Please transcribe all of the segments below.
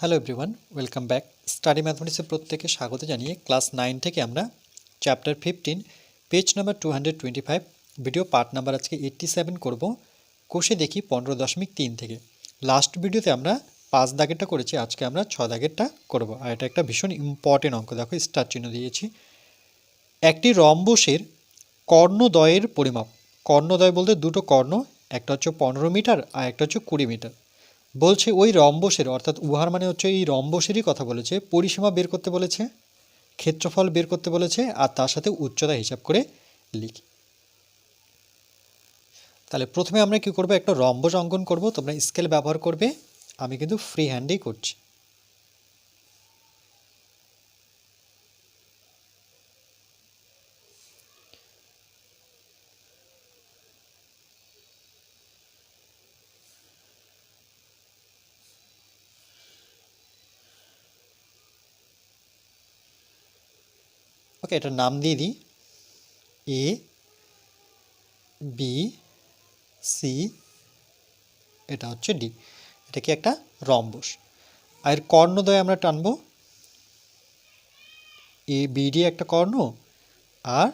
Hello everyone welcome back study ম্যাথমেটিক্সের প্রত্যেকে স্বাগত জানিয়ে ক্লাস নাইন থেকে আমরা chapter fifteen page number two hundred twenty five video part number আজকে এইট্টি সেভেন করব। কোষে দেখি পনেরো দশমিক তিন থেকে। লাস্ট ভিডিওতে আমরা পাঁচ দাগেরটা করেছি, আজকে আমরা ছ দাগেরটা করব। আর এটা একটা ভীষণ ইম্পর্টেন্ট অঙ্ক, দেখো স্টার চিহ্ন দিয়েছি। একটি রম্বসের কর্ণদ্বয়ের পরিমাপ। কর্ণদ্বয় বলতে দুটো কর্ণ, একটা হচ্ছে পনেরো মিটার আর একটা হচ্ছে কুড়ি মিটার। বলছে ওই রম্বসের, অর্থাৎ উহার মানে হচ্ছে এই রম্বসেরই কথা বলেছে, পরিসীমা বের করতে বলেছে, ক্ষেত্রফল বের করতে বলেছে, আর তার সাথে উচ্চতা হিসাব করে লিখি। তাহলে প্রথমে আমরা কি করব, একটা রম্বস অঙ্কন করব, তোমরা স্কেল ব্যবহার করবে, আমি কিন্তু ফ্রি হ্যান্ডেই করছি। ওকে, এটার নাম দিয়ে দিই। এ বি সি এটা হচ্ছে ডি এটা কি একটা রম্বস। আর কর্ণদ্বয় আমরা টানবো। এ বিডি একটা কর্ণ আর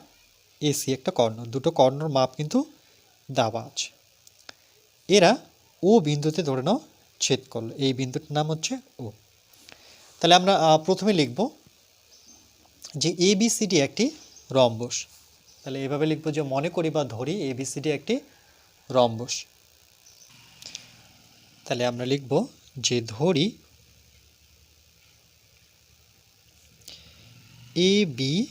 এসি একটা কর্ণ। দুটো কর্ণর মাপ কিন্তু দেওয়া আছে। এরা ও বিন্দুতে ধরে নাও ছেদ করল। এই বিন্দুটার নাম হচ্ছে ও। তাহলে আমরা প্রথমে লিখব যে এবিসিডি একটি রম্বস। তাহলে এভাবে লিখব যে মনে করি বা ধরি এবিসিডি একটি রম্বস। তাহলে আমরা লিখব যে ধরি এ বি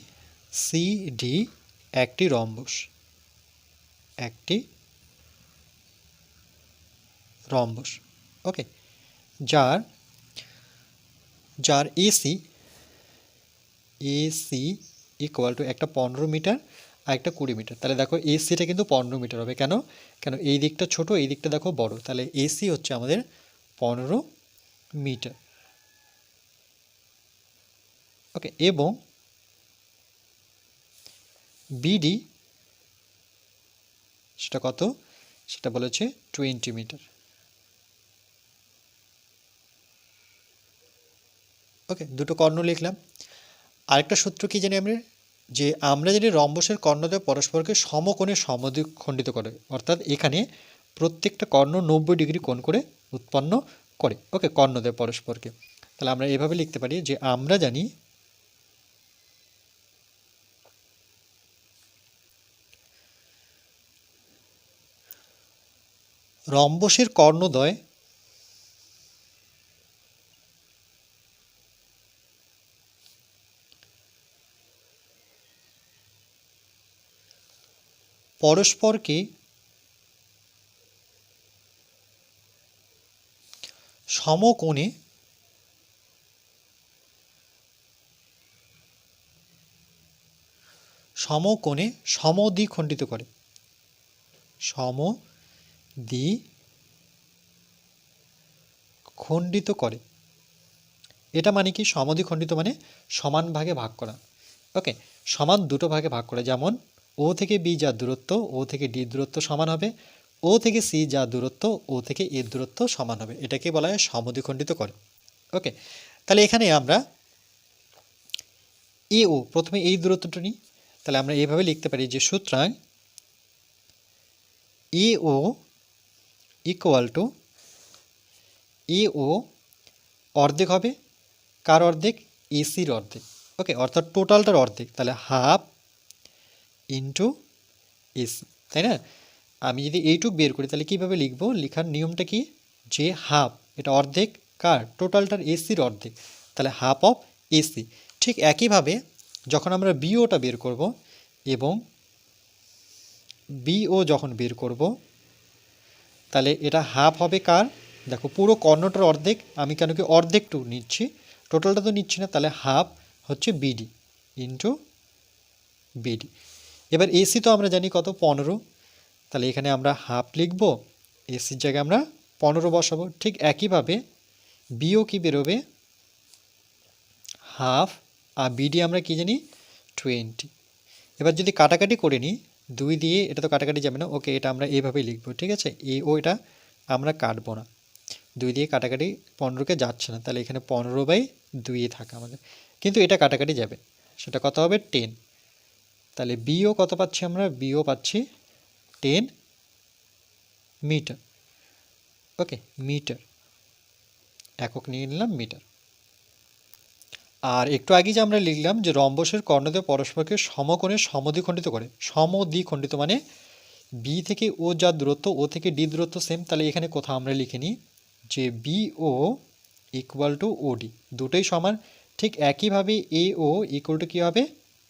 সি ডি একটি রম্বস। একটি রম্বস। ওকে। যার যার এসি এসি ইকুয়াল টু একটা পনেরো মিটার আর একটা কুড়ি মিটার। তাহলে দেখো এসিটা কিন্তু পনেরো মিটার হবে। কেন? কেন? এই দিকটা ছোট, এই দিকটা দেখো বড়। তাহলে এসি হচ্ছে আমাদের পনেরো মিটার। ওকে, এবং বিডি সেটা কত? সেটা বলেছে টোয়েন্টি মিটার। ওকে, দুটো কর্ণ লিখলাম। আরেকটা সূত্র কি জানি আমরা যে আমরা জানি রম্বসের কর্ণদ্বয় পরস্পরকে সমকোণে সমদ্বিখণ্ডিত করে, অর্থাৎ এখানে প্রত্যেকটা কর্ণ নব্বই ডিগ্রি কোণ করে উৎপন্ন করে, ওকে, কর্ণদ্বয় পরস্পরকে। তাহলে আমরা এভাবে লিখতে পারি যে আমরা জানি রম্বসের কর্ণদ্বয় পরস্পরকে সমকোণে সমকোণে সমদ্বিখণ্ডিত করে। সমদ্বি খণ্ডিত করে। এটা মানে কি? সমদ্বিখণ্ডিত মানে সমান ভাগে ভাগ করা। ওকে সমান দুটো ভাগে ভাগ করা। যেমন ও থেকে বি যা দূরত্ব, ও থেকে ডি দূরত্ব সমান হবে, ও থেকে সি যা দূরত্ব, ও থেকে এর দূরত্ব সমান হবে। এটাকে বলা হয় সমদ্বিখণ্ডিত করে। ওকে, তাহলে এখানে আমরা এ ও, প্রথমে এই দূরত্বটা নিই। তাহলে আমরা এইভাবে লিখতে পারি যে সুতরাং এ ও ইকুয়াল টু এ ও অর্ধেক হবে। কার অর্ধেক? এসির অর্ধেক। ওকে, অর্থাৎ টোটালটার অর্ধেক। তাহলে হাফ ইন্টু এসি তাই না? আমি যদি এইটুক বের করি, তাহলে কীভাবে লিখব? লেখার নিয়মটা কি? যে হাফ এটা অর্ধেক কার? টোটালটার এসির অর্ধেক। তাহলে হাফ অফ এসি ঠিক একইভাবে যখন আমরা বিওটা বের করব এবং বিও যখন বের করব, তাহলে এটা হাফ হবে কার? দেখো, পুরো কর্ণটার অর্ধেক, আমি কেন কি অর্ধেকটু নিচ্ছি? টোটালটা তো নিচ্ছি না, তাহলে হাফ হচ্ছে বিডি ইন্টু বিডি এবার এসি তো আমরা জানি কত? পনেরো। তাহলে এখানে আমরা হাফ লিখব। এসির জায়গায় আমরা পনেরো বসাবো। ঠিক একইভাবে বিও কি বেরোবে? হাফ আর বিডি আমরা কি জানি? টোয়েন্টি এবার যদি কাটাকাটি করে নিই, দুই দিয়ে এটা তো কাটাকাটি যাবে না। ওকে, এটা আমরা এইভাবেই লিখব। ঠিক আছে? এ ও এটা আমরা কাটবো না। দুই দিয়ে কাটাকাটি পনেরোকে যাচ্ছে না। তাহলে এখানে পনেরো বাই দুইয়ে থাকে আমাদের। কিন্তু এটা কাটাকাটি যাবে। সেটা কত হবে? টেন তাহলে বিও কত পাচ্ছি আমরা? বিও পাচ্ছি টেন মিটার ওকে মিটার একক নিয়ে নিলাম মিটার আর একটু আগে যে আমরা লিখলাম যে রম্বসের কর্ণদেব পরস্পরকে সমকোণে সমদ্বিখণ্ডিত করে। সমদ্বিখণ্ডিত মানে বি থেকে ও যা দূরত্ব ও থেকে ডি দূরত্ব সেম তাহলে এখানে কোথাও আমরা লিখে নিই যে B O equal to O D দুটোই সমান, ঠিক একইভাবে এ ও ইকুয়াল টু কী হবে?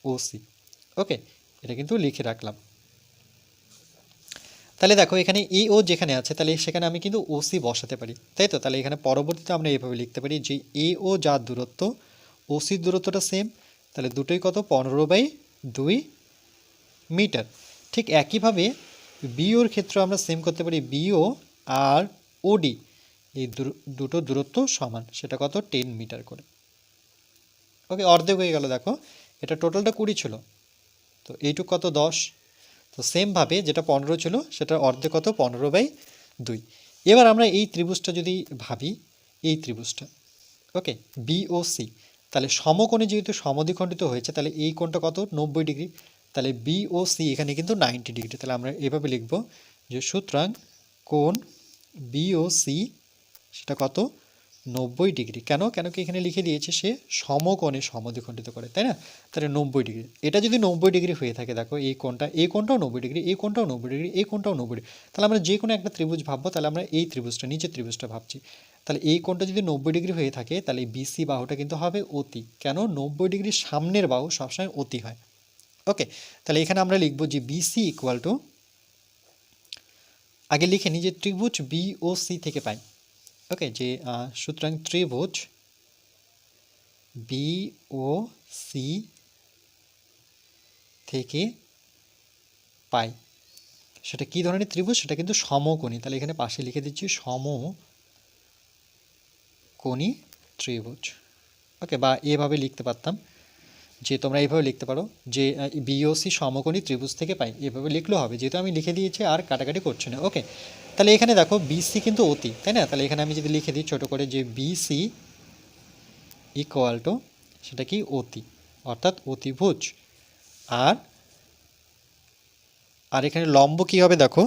ও সি ওকে, এটা কিন্তু লিখে রাখলাম। তাহলে দেখো, এখানে এ ও যেখানে আছে, তাহলে সেখানে আমি কিন্তু ও সি বসাতে পারি। তাই তো? তাহলে এখানে পরবর্তীতে আমরা এভাবে লিখতে পারি যে এ ও যার দূরত্ব ও সির দূরত্বটা সেম তাহলে দুটোই কত? পনেরো বাই দুই মিটার। ঠিক একইভাবে বিওর ক্ষেত্রে আমরা সেম করতে পারি বিও আর ওডি এই দুটো দূরত্ব সমান, সেটা কত? টেন মিটার করে। ওকে, অর্ধেক হয়ে গেল, দেখো। এটা টোটালটা কুড়ি ছিল। তো এইটুক কত? দশ। তো সেমভাবে যেটা পনেরো ছিল, সেটার অর্ধেক কত? পনেরো বাই দুই। এবার আমরা এই ত্রিভুজটা যদি ভাবি, এই ত্রিভুজটা ওকে বিওসি তাহলে সমকোণে যেহেতু সমদ্বিখণ্ডিত হয়েছে, তাহলে এই কোণটা কত? নব্বই ডিগ্রি। তাহলে বিওসি এখানে কিন্তু নাইনটি ডিগ্রি। তাহলে আমরা এভাবে লিখব যে সুতরাং কোণ বিওসি সেটা কত? নব্বই ডিগ্রি। কেন? কেন কি এখানে লিখে দিয়েছে সে? সমকোণে সমদ্বিখণ্ডিত করে, তাই না? তাহলে নব্বই ডিগ্রি। এটা যদি নব্বই ডিগ্রি হয়ে থাকে, দেখো, এই কোণটা, এই কোণটাও নব্বই ডিগ্রি, এই কোণটাও নব্বই ডিগ্রি, এই কোণটাও নব্বই ডিগ্রি। তাহলে আমরা যে কোনো একটা ত্রিভুজ ভাববো, তাহলে আমরা এই ত্রিভুজটা, নিচের ত্রিভুজটা ভাবছি। তাহলে এই কোণটা যদি নব্বই ডিগ্রি হয়ে থাকে, তাহলে বিসি বাহুটা কিন্তু হবে অতি। কেন? নব্বই ডিগ্রির সামনের বাহু সবসময় অতি হয়। ওকে, তাহলে এখানে আমরা লিখব যে বিসি ইকুয়াল টু আগে লিখে যে ত্রিভুজ বি ও সি থেকে পাই। ওকে যে সুতরাং ত্রিভুজ বি ও সি থেকে পাই। সেটা কি ধরনের ত্রিভুজ? সেটা কিন্তু সমকোণী। তাহলে এখানে পাশে লিখে দিচ্ছি সমকোণী ত্রিভুজ। ওকে বা এভাবে লিখতে পারতাম। যে তোমরা এইভাবে লিখতে পারো যে বিওসি সমকোণী ত্রিভুজ থেকে পাই। এভাবে লিখলেও হবে। যেহেতু আমি লিখে দিয়েছি আর কাটাকাটি করছি না। ওকে তাহলে এখানে দেখো বিসি কিন্তু অতি, তাই না? তাহলে এখানে আমি যদি লিখে দিই ছোটো করে যে বিসি ইকুয়াল টু সেটা কি অতি, অর্থাৎ অতিভুজ। আর আর এখানে লম্ব কি হবে দেখো?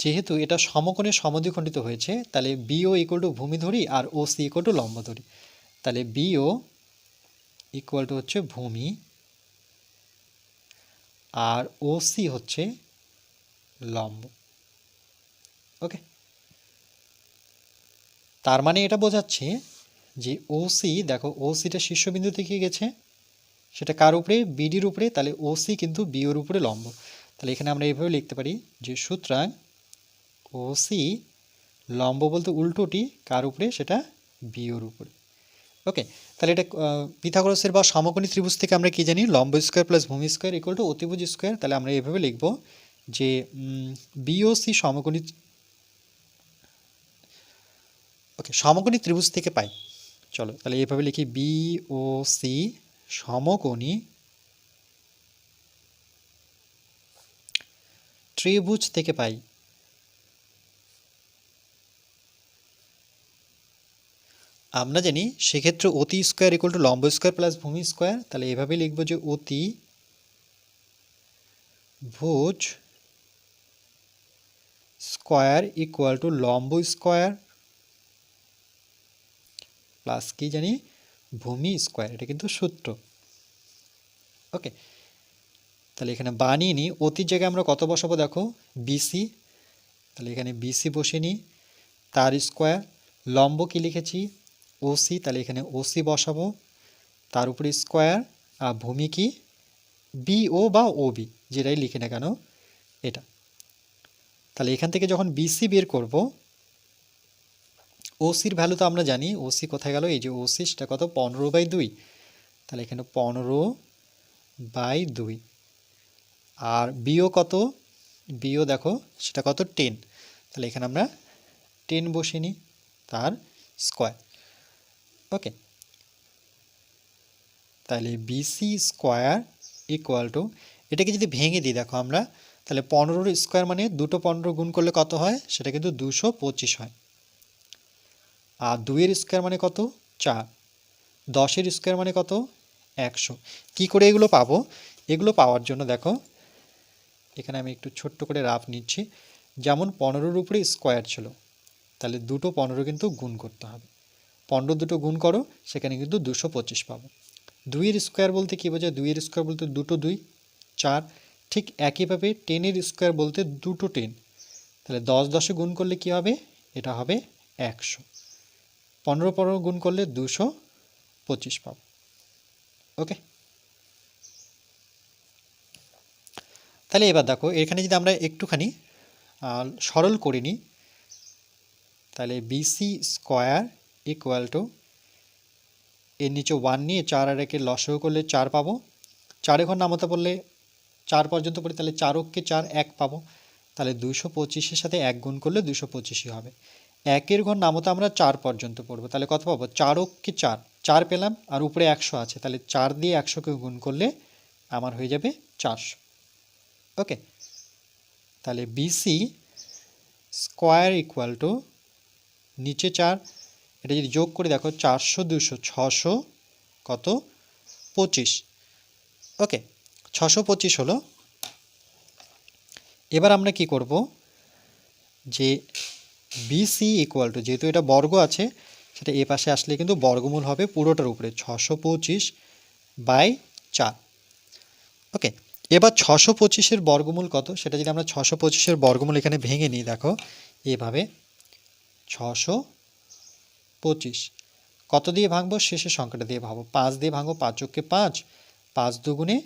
যেহেতু এটা সমকোণে সমদ্বিখণ্ডিত হয়েছে, তাহলে বিও ইকুয়াল টু ভূমি ধরি আর ও সি ইকুয়াল টু লম্ব ধরি তাহলে বিও ইকুয়াল টু হচ্ছে ভূমি, আর ও সি হচ্ছে লম্ব ওকে তার মানে এটা বোঝাচ্ছে যে ও সি দেখো ও সিটা শীর্ষবিন্দু থেকে গেছে। সেটা কার উপরে? বিডির উপরে। তাহলে ও সি কিন্তু বিওর উপরে লম্ব। তাহলে এখানে আমরা এইভাবে লিখতে পারি যে সুতরাং ও সি লম্ব বলতে উল্টোটি কার উপরে? সেটা বিওর উপরে। ওকে তাহলে এটা পিথাগোরাসের বা সমকোণী ত্রিভুজ থেকে আমরা কি জানি? লম্ব স্কোয়ার প্লাস ভূমি স্কোয়ার ইকুয়াল টু অতিভুজ স্কোয়ার। তাহলে আমরা এভাবে লিখব যে বিওসি সমকোণী ওকে সমকোণী ত্রিভুজ থেকে পাই। চলো, তাহলে এভাবে লিখি বিওসি সমকোণী ত্রিভুজ থেকে পাই। আমরা জানি সেক্ষেত্রে অতি স্কোয়ার ইকুয়াল টু লম্ব স্কোয়ার প্লাস ভূমি স্কোয়ার তাহলে এভাবে লিখব যে অতি ভুজ স্কোয়ার ইকুয়াল টু লম্ব স্কোয়ার প্লাস কি জানি? ভূমি স্কোয়ার, এটা কিন্তু সূত্র। ওকে তাহলে এখানে বানিয়ে নিই। অতির জায়গায় আমরা কত বসাবো দেখো? বিসি তাহলে এখানে বিসি বসে নিই। তার স্কোয়ার। লম্ব কি লিখেছি? ওসি তাহলে এখানে ওসি বসাবো। তার উপরে স্কোয়ার আর ভূমি কি? বিও বা ওবি যেটাই লিখে না কেন, এটা। তাহলে এখান থেকে যখন বিসি বের করব ওসির ভ্যালু তো আমরা জানি ওসি কোথায় গেল? এই যে ওসি সেটা কত? পনেরো বাই দুই। তাহলে এখানে পনেরো বাই দুই। আর বিও কত? বিও দেখো, সেটা কত? টেন তাহলে এখানে আমরা টেন বসে নিই তার স্কোয়ার ওকে তাহলে বিসি স্কোয়ার ইকুয়াল টু এটাকে যদি ভেঙে দিই, দেখো আমরা তাহলে পনেরোর স্কোয়ার মানে দুটো পনেরো গুণ করলে কত হয়? সেটা কিন্তু দুশো পঁচিশ হয়। আর দুইয়ের স্কোয়ার মানে কত? চার। দশের স্কোয়ার মানে কত? একশো। কি করে এগুলো পাবো? এগুলো পাওয়ার জন্য দেখো, এখানে আমি একটু ছোট্ট করে রাফ নিচ্ছি। যেমন পনেরোর উপরে স্কোয়ার ছিল, তাহলে দুটো পনেরো কিন্তু গুণ করতে হবে। পনেরো দুটো গুণ করো, সেখানে কিন্তু দুশো পঁচিশ পাবো। দুইয়ের স্কোয়ার বলতে কী বোঝায়? দুইয়ের স্কোয়ার বলতে দুটো দুই, চার। ঠিক একইভাবে টেনের স্কোয়ার বলতে দুটো টেন। তাহলে দশ দশে গুণ করলে কি হবে? এটা হবে একশো। পনেরো পনেরো গুণ করলে দুশো পঁচিশ পাবো। ওকে? তাহলে এবার দেখো, এখানে যদি আমরা একটুখানি সরল করে নিই, তাহলে বিসি স্কোয়ার ইকুয়াল টু এর নিচে ওয়ান নিয়ে চার আর একে লসও করলে চার পাবো। চারে ঘর নামতে বললে চার পর্যন্ত পড়ি, তাহলে চারককে চার এক পাবো। তাহলে দুশো পঁচিশের সাথে এক গুণ করলে দুশো পঁচিশই হবে। একের ঘর নামতে আমরা চার পর্যন্ত পড়ব। তাহলে কত পাবো? চারককে চার। চার পেলাম, আর উপরে একশো আছে। তাহলে চার দিয়ে একশোকে গুণ করলে আমার হয়ে যাবে চারশো। ওকে? তাহলে বিসি স্কোয়ার ইকুয়াল টু নিচে চার। এটা যদি যোগ করে দেখো, চারশো দুশো ছশো, কত? পঁচিশ। ওকে? ছশো পঁচিশ হলো। এবার আমরা কি করব? যে বিসি ইকুয়াল টু যেহেতু এটা বর্গ আছে, সেটা এ পাশে আসলে কিন্তু বর্গমূল হবে পুরোটার উপরে, ছশো পঁচিশ বাই চার। ওকে, এবার ছশো পঁচিশের বর্গমূল কত? সেটা যদি আমরা ছশো পঁচিশের বর্গমূল এখানে ভেঙে নিই, দেখো, এভাবে ছশো পঁচিশ। কত দিয়ে ভাঙবো? শেষের সংখ্যাটা দিয়ে ভাঙবো। পাঁচ দিয়ে ভাঙবো, পাঁচ চোখকে পাঁচ পাঁচ দুগুণে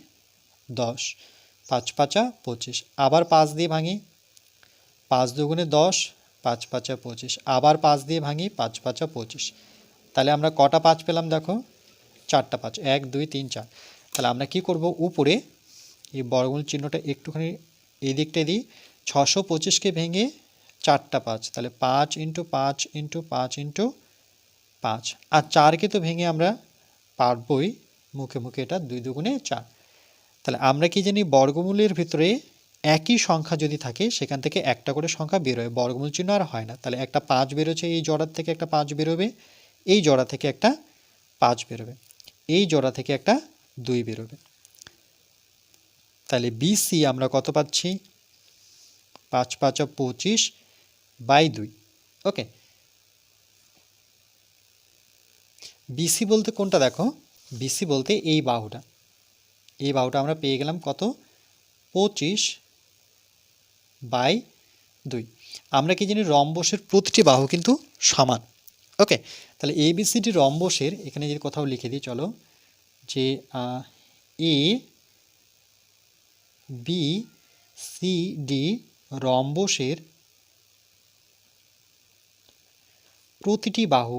দশ। পাঁচ পাঁচা পঁচিশ। আবার পাঁচ দিয়ে ভাঙি। পাঁচ দুগুণে দশ, পাঁচ পাঁচা পঁচিশ। আবার পাঁচ দিয়ে ভাঙি, পাঁচ পাঁচা পঁচিশ। তাহলে আমরা কটা পাঁচ পেলাম দেখো? চারটা পাঁচ। এক, দুই, তিন, চার। তাহলে আমরা কি করব? উপরে এই বর্গমূল চিহ্নটা একটুখানি এই দিকটা দিই। ছশো পঁচিশকে ভেঙে চারটা পাঁচ। তাহলে পাঁচ ইন্টু পাঁচ ইন্টু পাঁচ ইন্টু পাঁচ। আর চারকে তো ভেঙে আমরা পারবই। মুখে মুখে এটা দুই দুগুণে চার। তাহলে আমরা কি জানি বর্গমূলের ভিতরে একই সংখ্যা যদি থাকে, সেখান থেকে একটা করে সংখ্যা বেরোয়। বর্গমূল চিহ্ন আর হয় না। তাহলে একটা পাঁচ বেরোচ্ছে, এই জোড়ার থেকে একটা পাঁচ বেরোবে, এই জোড়া থেকে একটা পাঁচ বেরোবে, এই জোড়া থেকে একটা দুই বেরোবে। তাহলে বিসি আমরা কত পাচ্ছি? পাঁচ পাঁচ পঁচিশ বাই দুই। ওকে। বিসি বলতে কোনটা দেখো? বিসি বলতে এই বাহুটা। এই বাহুটা আমরা পেয়ে গেলাম কত? পঁচিশ বাই দুই। আমরা কি জানি রম্বসের প্রতিটি বাহু কিন্তু সমান। ওকে, তাহলে এ বিসিডি রম্বসের, এখানে যদি কোথাও লিখে দিই, চলো। যে এ বি সি ডি রম্বসের প্রতিটি বাহু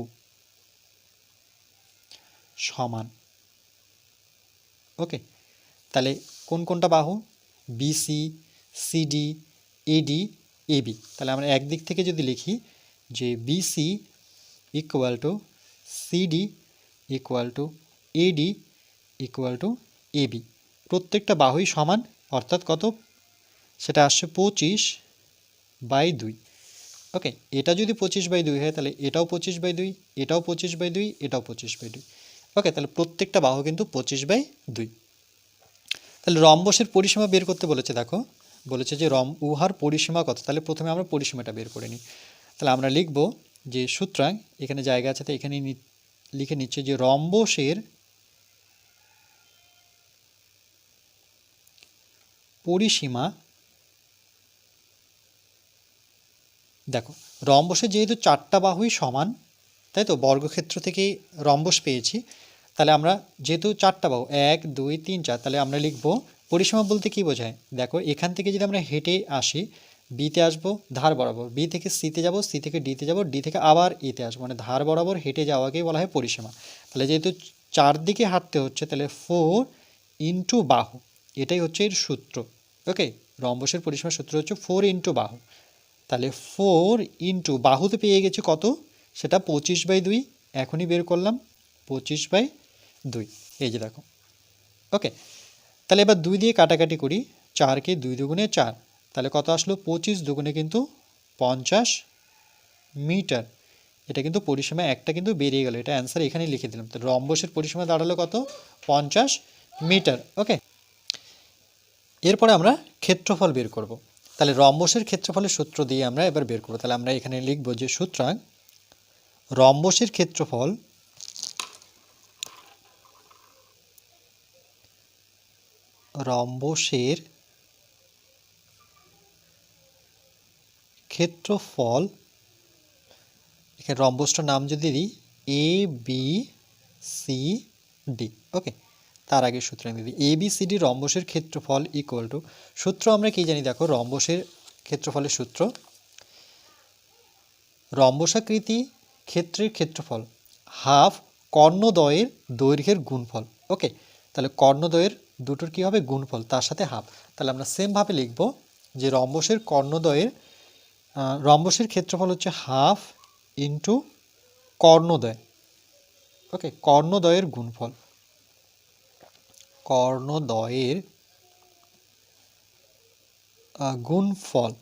সমান। ওকে তাহলে কোন কোনটা বাহু? বিসি সিডি এডি এবি তাহলে আমরা একদিক থেকে যদি লিখি যে BC equal to CD equal to AD equal to AB প্রত্যেকটা বাহুই সমান, অর্থাৎ কত? সেটা আসছে পঁচিশ বাই দুই। ওকে, এটা যদি পঁচিশ বাই দুই হয়, তাহলে এটাও পঁচিশ বাই দুই, এটাও পঁচিশ বাই দুই, এটাও পঁচিশ বাই দুই। ওকে, তাহলে প্রত্যেকটা বাহু কিন্তু পঁচিশ বাই দুই। তাহলে রম্বসের পরিসীমা বের করতে বলেছে, দেখো। বলেছে যে রম, উহার পরিসীমা কত? তাহলে প্রথমে আমরা পরিসীমাটা বের করে নিই। তাহলে আমরা লিখব যে সুতরাং এখানে জায়গা আছে, তো এখানে লিখে নিচ্ছে যে রম্বসের পরিসীমা দেখো, রম্বসের যেহেতু চারটা বাহুই সমান, তাই তো? বর্গক্ষেত্র থেকে রম্বস পেয়েছি। তাহলে আমরা যেহেতু চারটা বাহু এক, দুই, তিন, চার, তাহলে আমরা লিখব পরিসীমা বলতে কি বোঝায়? দেখো, এখান থেকে যদি আমরা হেঁটে আসি বিতে আসব, ধার বরাবর। বি থেকে সিতে যাব সি থেকে ডিতে যাব ডি থেকে আবার এতে আসব। মানে ধার বরাবর হেঁটে যাওয়াকেই বলা হয় পরিসীমা। তাহলে যেহেতু চারদিকে হাঁটতে হচ্ছে, তাহলে ফোর ইন্টু বাহু, এটাই হচ্ছে এর সূত্র। ওকে রম্বসের পরিসীমার সূত্র হচ্ছে ফোর ইন্টু বাহু। তাহলে ফোর ইন্টু বাহুতে পেয়ে গেছি কত? সেটা পঁচিশ বাই দুই, এখনই বের করলাম, পঁচিশ বাই দুই। এই যে দেখো। ওকে। তাহলে এবার দুই দিয়ে কাটাকাটি করি। চারকে দুই দুগুণে চার। তাহলে কত আসলো? পঁচিশ দুগুণে কিন্তু পঞ্চাশ মিটার। এটা কিন্তু পরিসীমা একটা কিন্তু বেরিয়ে গেল। এটা অ্যান্সার এখানে লিখে দিলাম। তো রম্বসের পরিসীমা দাঁড়াল কত? পঞ্চাশ মিটার। ওকে। এরপরে আমরা ক্ষেত্রফল বের করব। তাহলে রম্বসের ক্ষেত্রফলের সূত্র দিয়ে আমরা এবার বের করব। তাহলে আমরা এখানে লিখব যে সুতরাং রম্বসের ক্ষেত্রফল রম্বসের ক্ষেত্রফল, এখানে রম্বসটার নাম যদি দিই A B C D okay তার আগে সূত্র আমি দিই। এ বি সি ডি রম্বসের ক্ষেত্রফল ইকুয়াল টু সূত্র আমরা কি জানি? দেখো, রম্বসের ক্ষেত্রফলের সূত্র। রম্বসাকৃতি ক্ষেত্রের ক্ষেত্রফল হাফ কর্ণদ্বয়ের দৈর্ঘ্যের গুণফল ওকে তাহলে কর্ণদ্বয়ের দুটোর কি হবে? গুণফল। তার সাথে হাফ। তাহলে আমরা সেমভাবে লিখব যে রম্বসের কর্ণদ্বয়ের আহ, রম্বসের ক্ষেত্রফল হচ্ছে হাফ ইন্টু কর্ণদ্বয়। ওকে কর্ণদ্বয়ের গুণফল। কর্ণদ্বয়ের আহ, গুণফল।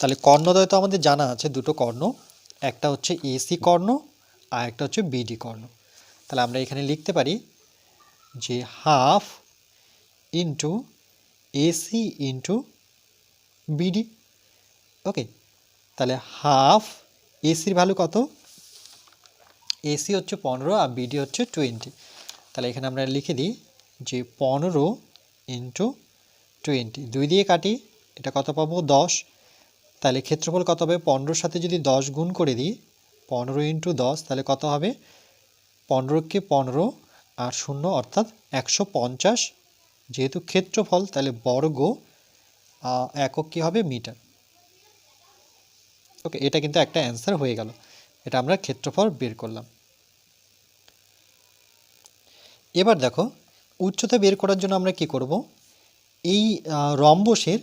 তাহলে কর্ণদ্বয় তো আমাদের জানা আছে দুটো কর্ণ। একটা হচ্ছে এসি কর্ণ আর একটা হচ্ছে বিডি কর্ণ। তাহলে আমরা এখানে লিখতে পারি যে half into AC into BD. Okay, তাহলে হাফ এসির ভ্যালু কত? এসি হচ্ছে পনেরো আর বিডি হচ্ছে টোয়েন্টি। তাহলে এখানে আমরা লিখে দিই যে পনেরো ইন্টু টোয়েন্টি। দুই দিয়ে কাটি, এটা কত পাবো? দশ। তাহলে ক্ষেত্রফল কত হবে? পনেরোর সাথে যদি দশ গুণ করে দিই, পনেরো ইন্টু দশ, তাহলে কত হবে? পনেরোকে পনেরো আর শূন্য অর্থাৎ একশো পঞ্চাশ। যেহেতু ক্ষেত্রফল, তাহলে বর্গ একক কী হবে? মিটার। ওকে, এটা কিন্তু একটা অ্যান্সার হয়ে গেল। এটা আমরা ক্ষেত্রফল বের করলাম। এবার দেখো, উচ্চতা বের করার জন্য আমরা কি করব? এই রম্বসের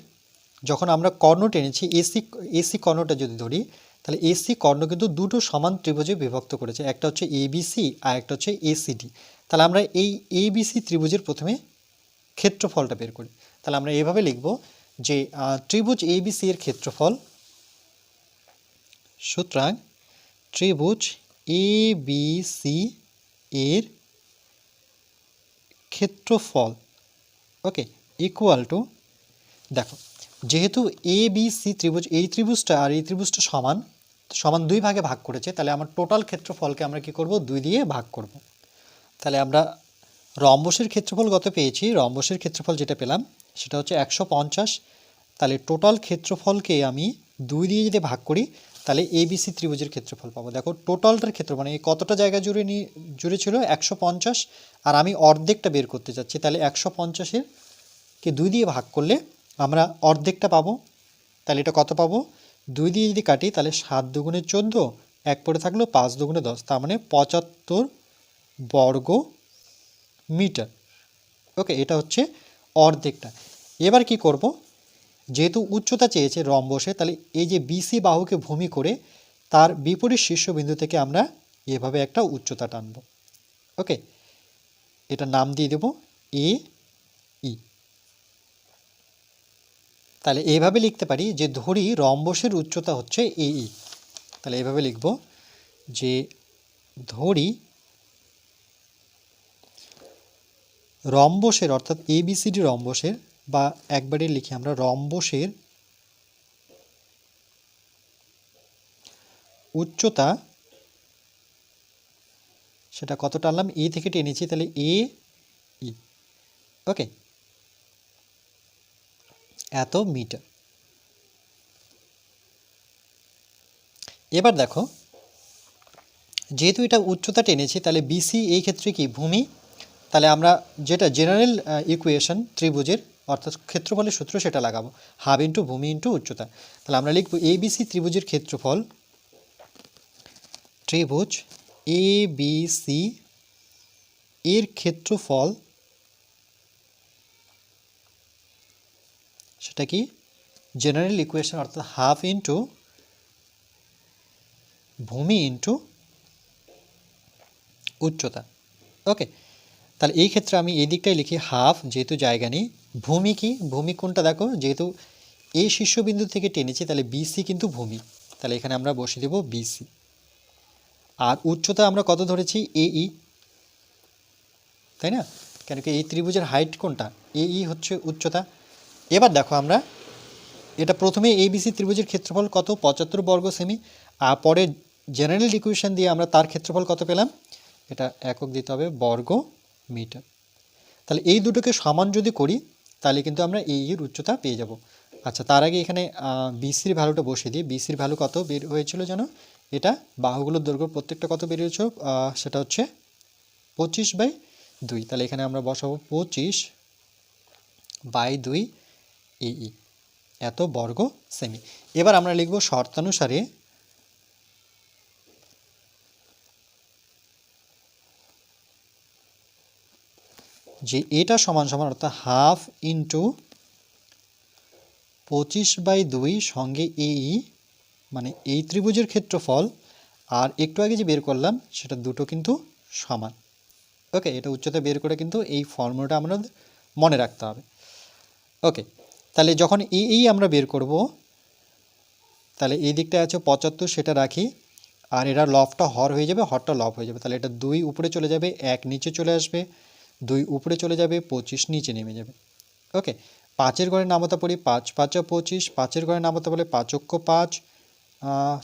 যখন আমরা কর্ণ টেনেছি, এসি এসি কর্ণটা যদি ধরি, তাহলে এসি কর্ণ কিন্তু দুটো সমান ত্রিভুজে বিভক্ত করেছে। একটা হচ্ছে এবিসি আর একটা হচ্ছে এসিডি তাহলে আমরা এই এবিসি ত্রিভুজের প্রথমে ক্ষেত্রফলটা বের করি। তাহলে আমরা এভাবে লিখব যে ত্রিভুজ এবিসি এর ক্ষেত্রফল সুতরাং ত্রিভুজ এ বি সি এর ক্ষেত্রফল, ওকে ইকুয়াল টু দেখো, যেহেতু এ বি সি ত্রিভুজ, এই ত্রিভুজটা আর এই ত্রিভুজটা সমান সমান দুই ভাগে ভাগ করেছে, তাহলে আমার টোটাল ক্ষেত্রফলকে আমরা কি করব? দুই দিয়ে ভাগ করব। তাহলে আমরা রম্বসের ক্ষেত্রফল কত পেয়েছি? রম্বসের ক্ষেত্রফল যেটা পেলাম, সেটা হচ্ছে একশো পঞ্চাশ। তাহলে টোটাল ক্ষেত্রফলকে আমি দুই দিয়ে যদি ভাগ করি, তাহলে এবিসি ত্রিভুজের ক্ষেত্রফল পাবো। দেখো টোটালটার ক্ষেত্র মানে এই কতটা জায়গা জুড়ে নিয়ে জুড়ে ছিল? একশো পঞ্চাশ। আর আমি অর্ধেকটা বের করতে চাচ্ছি, তাহলে একশো পঞ্চাশের কে দুই দিয়ে ভাগ করলে আমরা অর্ধেকটা পাবো। তাহলে এটা কত পাবো? দুই দিয়ে যদি কাটি, তাহলে সাত দুগুণে চোদ্দ, এক পড়ে থাকল পাঁচ দুগুণে দশ। তার মানে পঁচাত্তর বর্গ মিটার। ওকে, এটা হচ্ছে অর্ধেকটা। এবার কি করব? যেহেতু উচ্চতা চেয়েছে রম্বসে, তাহলে এই যে বিসি বাহুকে ভূমি করে, তার বিপরীত শীর্ষবিন্দু থেকে আমরা এভাবে একটা উচ্চতা টানব। ওকে, এটা নাম দিয়ে দেব এ ই। তাহলে এইভাবে লিখতে পারি যে ধরি রম্বসের উচ্চতা হচ্ছে এ ই। তাহলে এইভাবে লিখব যে ধরি রম্বসের, অর্থাৎ এবিসিডি রম্বসের, বা একবারে লিখি আমরা রম্বসের উচ্চতা, সেটা কত টানলাম এ থেকে টেনেছি তাহলে এ ই ওকে এত মিটার। এবার দেখো, যেহেতু এটা উচ্চতা টেনেছি, তাহলে বিসি এই ক্ষেত্রে কি? ভূমি তাহলে আমরা যেটা জেনারেল ইকুয়েশন ত্রিভুজের, অর্থাৎ ক্ষেত্রফলের সূত্র সেটা লাগাবো। হাফ ইন্টু ভূমি ইন্টু উচ্চতা। তাহলে আমরা লিখব এবিসি ত্রিভুজের ক্ষেত্রফল। ত্রিভুজ এ বি সি এর ক্ষেত্রফল সেটা কি? জেনারেল ইকুয়েশন অর্থাৎ হাফ ইন্টু ভূমি ইন্টু উচ্চতা। ওকে তাহলে এই ক্ষেত্রে আমি এই দিকটাই লিখি হাফ, যেহেতু জায়গা নেই। ভূমি কি? ভূমি কোনটা দেখো? যেহেতু এই শীর্ষবিন্দু থেকে টেনেছি, তাহলে বিসি কিন্তু ভূমি। তাহলে এখানে আমরা বসিয়ে দেব বিসি আর উচ্চতা আমরা কত ধরেছি? এই তাই না? কেন কি এই ত্রিভুজের হাইট কোনটা? এই হচ্ছে উচ্চতা। এবার দেখো আমরা, এটা প্রথমে এ এবিসি ত্রিভুজের ক্ষেত্রফল কত? পঁচাত্তর বর্গ সেমি। আর পরে জেনারেল ইকুয়েশন দিয়ে আমরা তার ক্ষেত্রফল কত পেলাম? এটা একক দিতে হবে বর্গ। মিটার তাহলে এই দুটোকে সমান যদি করি তাহলে কিন্তু আমরা এই এর উচ্চতা পেয়ে যাব। আচ্ছা তার আগে এখানে বিসির ভ্যালুটা বসিয়ে দিই। বিসির ভ্যালু কত বের হয়েছিল যেন? এটা বাহুগুলোর দৈর্ঘ্য প্রত্যেকটা কত বেরিয়েছিল আহ, সেটা হচ্ছে পঁচিশ বাই দুই। তাহলে এখানে আমরা বসাবো পঁচিশ বাই দুই এই এত বর্গ সেমি। এবার আমরা লিখব শর্তানুসারে যে এটা সমান সমান অর্থাৎ হাফ ইন্টু পঁচিশ বাই দুই সঙ্গে এই মানে এই ত্রিভুজের ক্ষেত্রফল, আর একটু আগে যে বের করলাম, সেটা দুটো কিন্তু সমান। ওকে, এটা উচ্চতা বের করে কিন্তু এই ফর্মুলাটা আমরা মনে রাখতে হবে। ওকে, তাহলে যখন এই এই আমরা বের করব, তাহলে এই দিকটা আছে পঁচাত্তর, সেটা রাখি, আর এরা লফটা হর হয়ে যাবে, হরটা লফ হয়ে যাবে। তাহলে এটা দুই উপরে চলে যাবে, এক নিচে চলে আসবে দুই উপরে চলে যাবে, পঁচিশ নিচে নেমে যাবে। ওকে পাঁচের ঘরে নামতা পড়ি পাঁচ, পাঁচা পঁচিশ, পাঁচের ঘরে নামতা বলে পাঁচক্য পাঁচ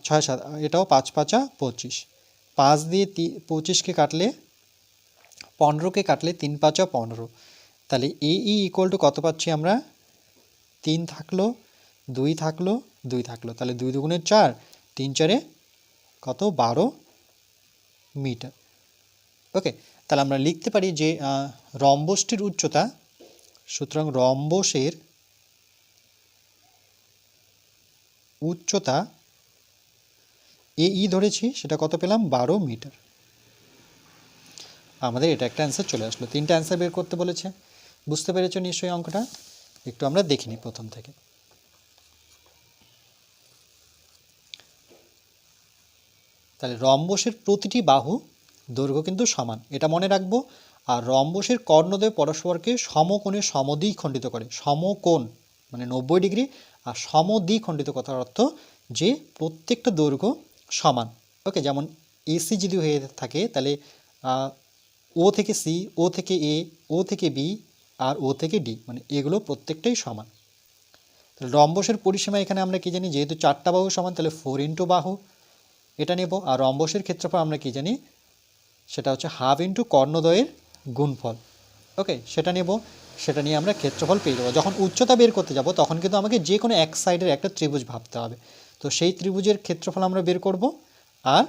ছয় সাত, এটাও পাঁচ, পাঁচা পঁচিশ। পাঁচ দিয়ে তি, পঁচিশকে কাটলে, পনেরোকে কাটলে তিন, পাঁচা পনেরো। তাহলে এ ই ইকুয়াল টু কত পাচ্ছি আমরা? তিন থাকল, দুই থাকল দুই থাকল। তাহলে দুই দুগুণে চার, তিন চারে কত? বারো মিটার। ওকে তাহলে আমরা লিখতে পারি যে রম্বসটির উচ্চতা, সুতরাং রম্বসের উচ্চতা এ ই ধরেছি, সেটা কত পেলাম? বারো মিটার। আমাদের এটা একটা অ্যান্সার চলে আসলো। তিনটা অ্যান্সার বের করতে বলেছে। বুঝতে পেরেছ নিশ্চয়ই অঙ্কটা? একটু আমরা দেখে নিই প্রথম থেকে। তাহলে রম্বসের প্রতিটি বাহু দৈর্ঘ্য কিন্তু সমান। এটা মনে রাখব। আর রম্বসের কর্ণদ্বয় পরস্পরকে সমকোণে সমদ্বিখণ্ডিত করে। সমকোণ মানে নব্বই ডিগ্রি। আর সমদ্বিখণ্ডিত কথার অর্থ যে প্রত্যেকটা দৈর্ঘ্য সমান। ওকে যেমন এসি যদি হয়ে থাকে, তাহলে ও থেকে সি ও থেকে এ ও থেকে বি আর ও থেকে ডি মানে এগুলো প্রত্যেকটাই সমান। তাহলে রম্বসের পরিসীমা এখানে আমরা কি জানি? যেহেতু চারটা বাহু সমান, তাহলে ফোর ইন্টু বাহু। এটা নেব। আর রম্বসের ক্ষেত্রফল আমরা কি জানি? সেটা হচ্ছে হাফ ইন্টু কর্ণদ্বয়ের গুণফল। ওকে, সেটা নেব, সেটা নিয়ে আমরা ক্ষেত্রফল পেয়ে যাব। যখন উচ্চতা বের করতে যাব, তখন কিন্তু আমাকে যে কোনো এক সাইডের একটা ত্রিভুজ ভাবতে হবে। তো সেই ত্রিভুজের ক্ষেত্রফল আমরা বের করব, আর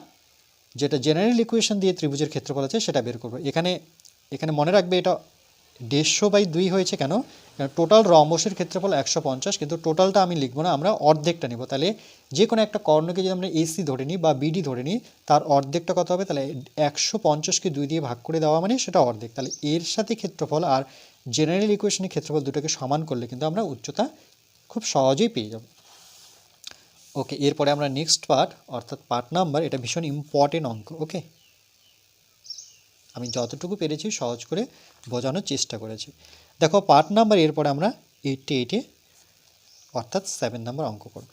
যেটা জেনারেল ইকুয়েশন দিয়ে ত্রিভুজের ক্ষেত্রফল আছে, সেটা বের করব। এখানে এখানে মনে রাখবে এটা দেড়শো বাই দুই হয়েছে কেন? টোটাল রম্বসের ক্ষেত্রফল একশো পঞ্চাশ, কিন্তু টোটালটা আমি লিখব না, আমরা অর্ধেকটা নেব। তাহলে যে কোনো একটা কর্ণকে যদি আমরা এসি ধরে নিই বা বিডি ধরে নিই, তার অর্ধেকটা কত হবে? তাহলে একশো পঞ্চাশকে দুই দিয়ে ভাগ করে দেওয়া মানে সেটা অর্ধেক। তাহলে এর সাথে ক্ষেত্রফল আর জেনারেল ইকুয়েশনের ক্ষেত্রফল দুটোকে সমান করলে কিন্তু আমরা উচ্চতা খুব সহজেই পেয়ে যাব। ওকে এরপরে আমরা নেক্সট পার্ট অর্থাৎ পার্ট নাম্বার এটা ভীষণ ইম্পর্টেন্ট অঙ্ক ওকে আমি যতটুকু পেরেছি সহজ করে বোঝানোর চেষ্টা করেছি। দেখো পার্ট নাম্বার এরপরে আমরা এইটটি এইটে অর্থাৎ সেভেন নাম্বার অঙ্ক করব।